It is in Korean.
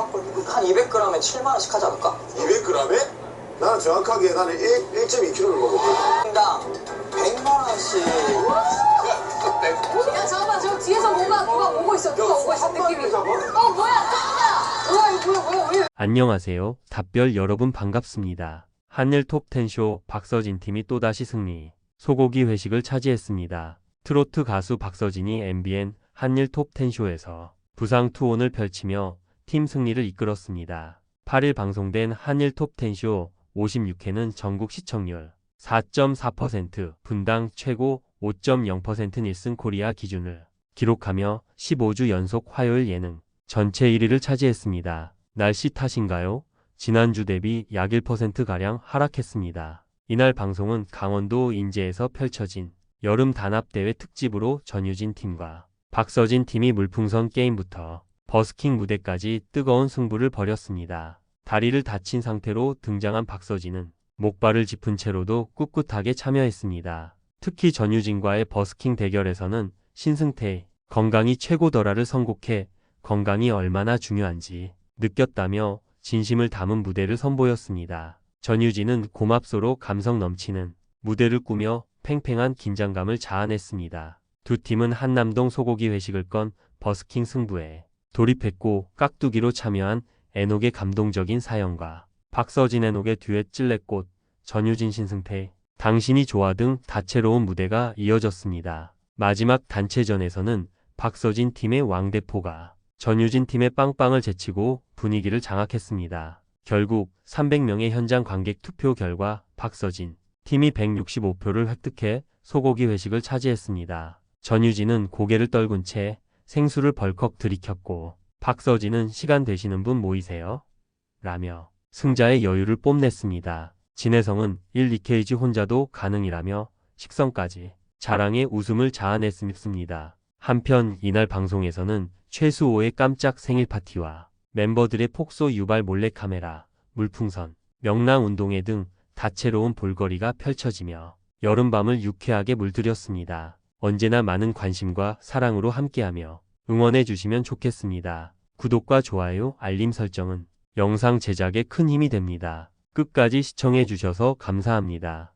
싼걸 한 200g에 7만원씩 하지 않을까? 200g에? 나는 정확하게 나는 1, 1.2kg를 먹었거든. 인당 100만원씩 야 잠깐만 저 뒤에서 뭔가 누가 오고 있어 누가 오고 있어 느낌이 어 뭐야 깜짝이야 뭐야 이거 뭐야 뭐야 왜 안녕하세요. 답별 여러분 반갑습니다. 한일 톱10쇼 박서진 팀이 또다시 승리. 소고기 회식을 차지했습니다. 트로트 가수 박서진이 MBN 한일 톱10쇼에서 부상 투혼을 펼치며 팀 승리를 이끌었습니다. 8일 방송된 한일 톱10쇼 56회는 전국 시청률 4.4% 분당 최고 5.0% 닐슨 코리아 기준을 기록하며 15주 연속 화요일 예능 전체 1위를 차지했습니다. 날씨 탓인가요? 지난주 대비 약 1%가량 하락했습니다. 이날 방송은 강원도 인제에서 펼쳐진 여름 단합대회 특집으로 전유진 팀과 박서진 팀이 물풍선 게임부터 버스킹 무대까지 뜨거운 승부를 벌였습니다. 다리를 다친 상태로 등장한 박서진은 목발을 짚은 채로도 꿋꿋하게 참여했습니다. 특히 전유진과의 버스킹 대결에서는 신승태 건강이 최고더라를 선곡해 건강이 얼마나 중요한지 느꼈다며 진심을 담은 무대를 선보였습니다. 전유진은 고맙소로 감성 넘치는 무대를 꾸며 팽팽한 긴장감을 자아냈습니다. 두 팀은 한남동 소고기 회식을 건 버스킹 승부에 돌입했고 깍두기로 참여한 애녹의 감동적인 사연과 박서진 애녹의 듀엣 찔레꽃, 전유진 신승태, 당신이 좋아 등 다채로운 무대가 이어졌습니다. 마지막 단체전에서는 박서진 팀의 왕대포가 전유진 팀의 빵빵을 제치고 분위기를 장악했습니다. 결국 300명의 현장 관객 투표 결과 박서진 팀이 165표를 획득해 소고기 회식을 차지했습니다. 전유진은 고개를 떨군 채 생수를 벌컥 들이켰고 박서진은 시간 되시는 분 모이세요? 라며 승자의 여유를 뽐냈습니다. 진혜성은 1, 2KG 혼자도 가능이라며 식성까지 자랑의 웃음을 자아냈습니다. 한편 이날 방송에서는 최수호의 깜짝 생일 파티와 멤버들의 폭소 유발 몰래카메라, 물풍선, 명랑운동회 등 다채로운 볼거리가 펼쳐지며 여름밤을 유쾌하게 물들였습니다. 언제나 많은 관심과 사랑으로 함께하며 응원해 주시면 좋겠습니다. 구독과 좋아요, 알림 설정은 영상 제작에 큰 힘이 됩니다. 끝까지 시청해 주셔서 감사합니다.